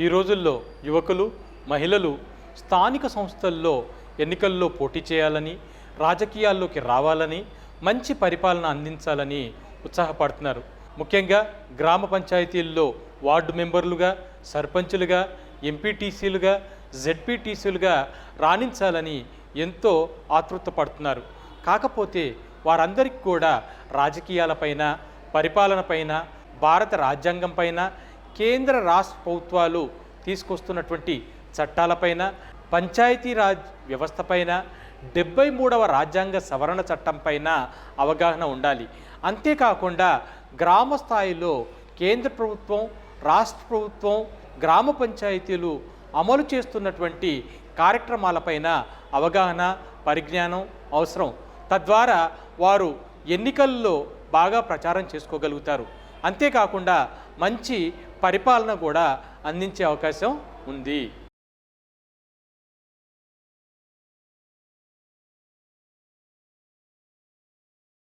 ఈ రోజుల్లో యువకులు మహిళలు స్థానిక సంస్థల్లో ఎన్నికల్లో పోటీ చేయాలని రాజకీయాల్లోకి రావాలని మంచి పరిపాలన అందించాలని ఉత్సాహపడుతున్నారు. ముఖ్యంగా గ్రామ పంచాయతీల్లో వార్డు మెంబర్లుగా సర్పంచులుగా ఎంపీటీసీలుగా జెడ్పీటీసీలుగా రాణించాలని ఎంతో ఆతృత పడుతున్నారు కాకపోతే వారందరికీ కూడా రాజకీయాలపైన పరిపాలనపైన భారత రాజ్యాంగం పైన కేంద్ర రాష్ట్ర ప్రభుత్వాలు తీసుకొస్తున్నటువంటి చట్టాలపైన పంచాయతీరాజ్ వ్యవస్థపైన డెబ్బై మూడవ రాజ్యాంగ సవరణ చట్టం పైన అవగాహన ఉండాలి. అంతేకాకుండా గ్రామ స్థాయిలో కేంద్ర ప్రభుత్వం రాష్ట్ర ప్రభుత్వం గ్రామ పంచాయతీలు అమలు చేస్తున్నటువంటి కార్యక్రమాలపైన అవగాహన పరిజ్ఞానం అవసరం. తద్వారా వారు ఎన్నికల్లో బాగా ప్రచారం చేసుకోగలుగుతారు. అంతేకాకుండా మంచి పరిపాలన కూడా అందించే అవకాశం ఉంది.